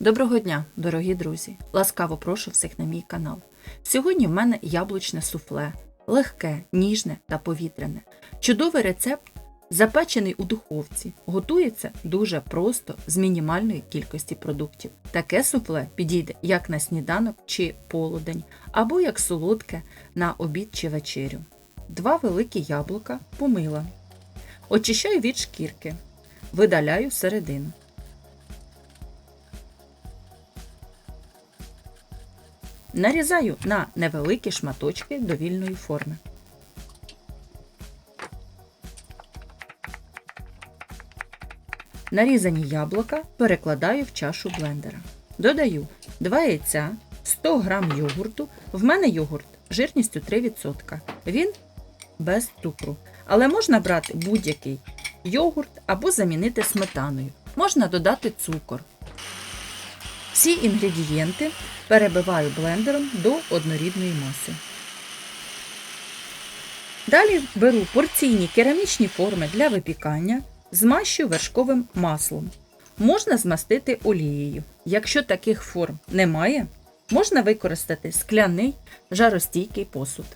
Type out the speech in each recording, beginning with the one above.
Доброго дня, дорогі друзі! Ласкаво прошу всіх на мій канал. Сьогодні в мене яблучне суфле, легке, ніжне та повітряне. Чудовий рецепт, запечений у духовці, готується дуже просто з мінімальної кількості продуктів. Таке суфле підійде як на сніданок чи полудень, або як солодке на обід чи вечерю. Два великі яблука помила. Очищаю від шкірки, видаляю середину. Нарізаю на невеликі шматочки довільної форми. Нарізані яблука перекладаю в чашу блендера. Додаю 2 яйця, 100 г йогурту. В мене йогурт жирністю 3%. Він без цукру. Але можна брати будь-який йогурт або замінити сметаною. Можна додати цукор. Всі інгредієнти перебиваю блендером до однорідної маси. Далі беру порційні керамічні форми для випікання, змащую вершковим маслом. Можна змастити олією. Якщо таких форм немає, можна використати скляний жаростійкий посуд.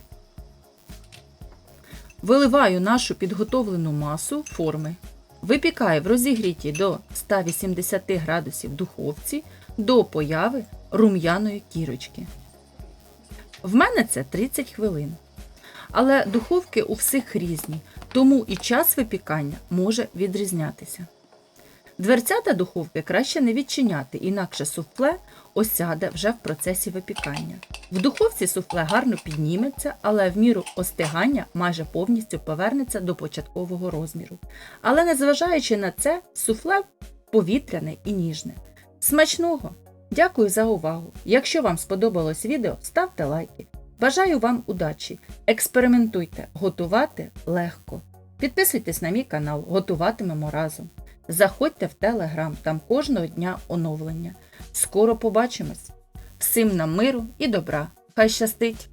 Виливаю нашу підготовлену масу форми. Випікаю в розігріті до 180 градусів духовці до появи рум'яної кірочки. В мене це 30 хвилин. Але духовки у всіх різні, тому і час випікання може відрізнятися. Дверцята духовки краще не відчиняти, інакше суфле осяде вже в процесі випікання. В духовці суфле гарно підніметься, але в міру остигання майже повністю повернеться до початкового розміру. Але незважаючи на це, суфле повітряне і ніжне. Смачного! Дякую за увагу! Якщо вам сподобалось відео, ставте лайки. Бажаю вам удачі! Експериментуйте, готувати легко. Підписуйтесь на мій канал, готуватимемо разом. Заходьте в Телеграм, там кожного дня оновлення. Скоро побачимось! Всім нам миру і добра! Хай щастить!